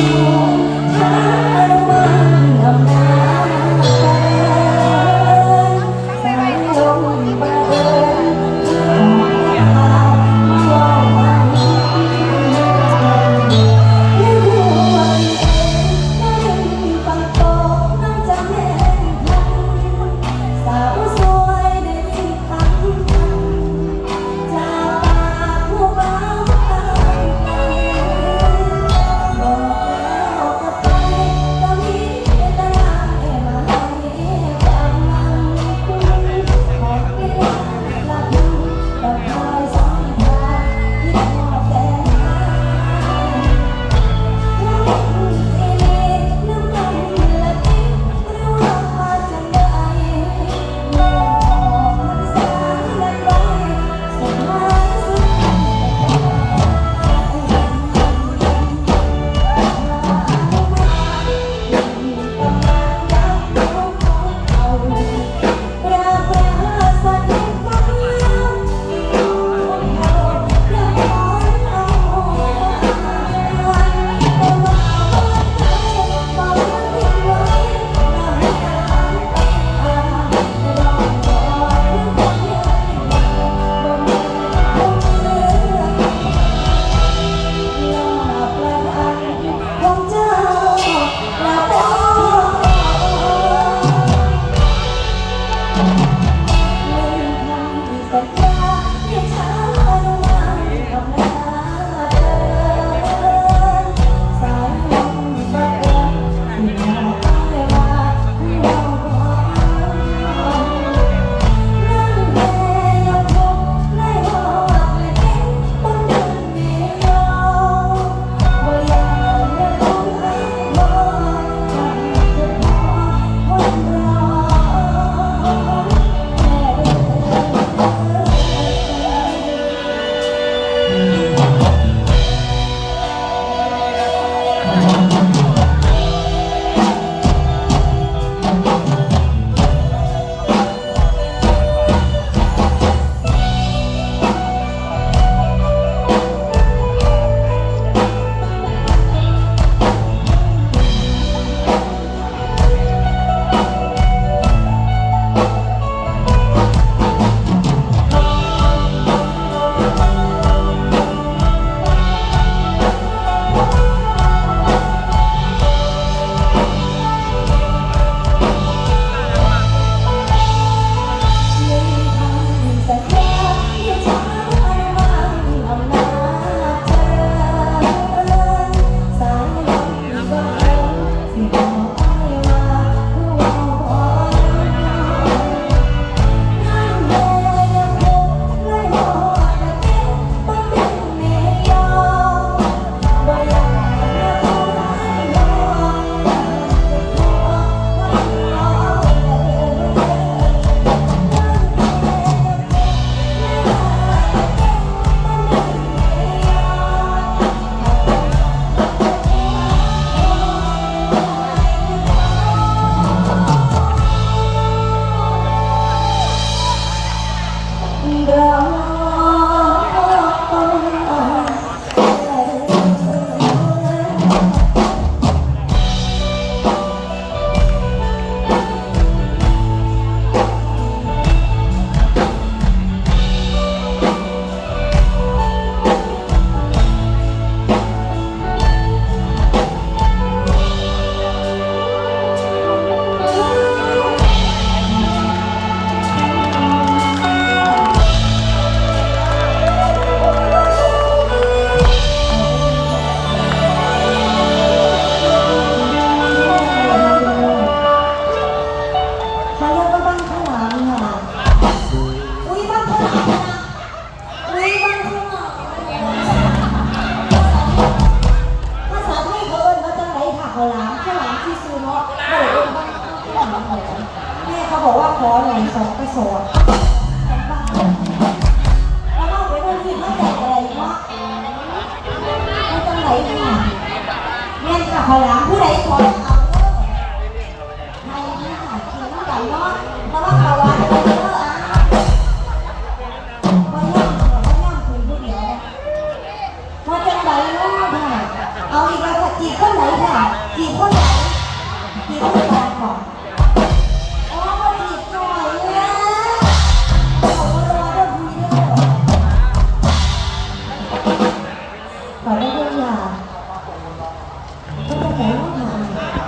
Senhor. แม่เขาบอกว่าขอหนึ่งสองกระสแล้วเรไปต้องคิดว่าแกอะไรวะไม่ต้งไหลขนาดแม่ค่ะพอล้างผู้ใดขอ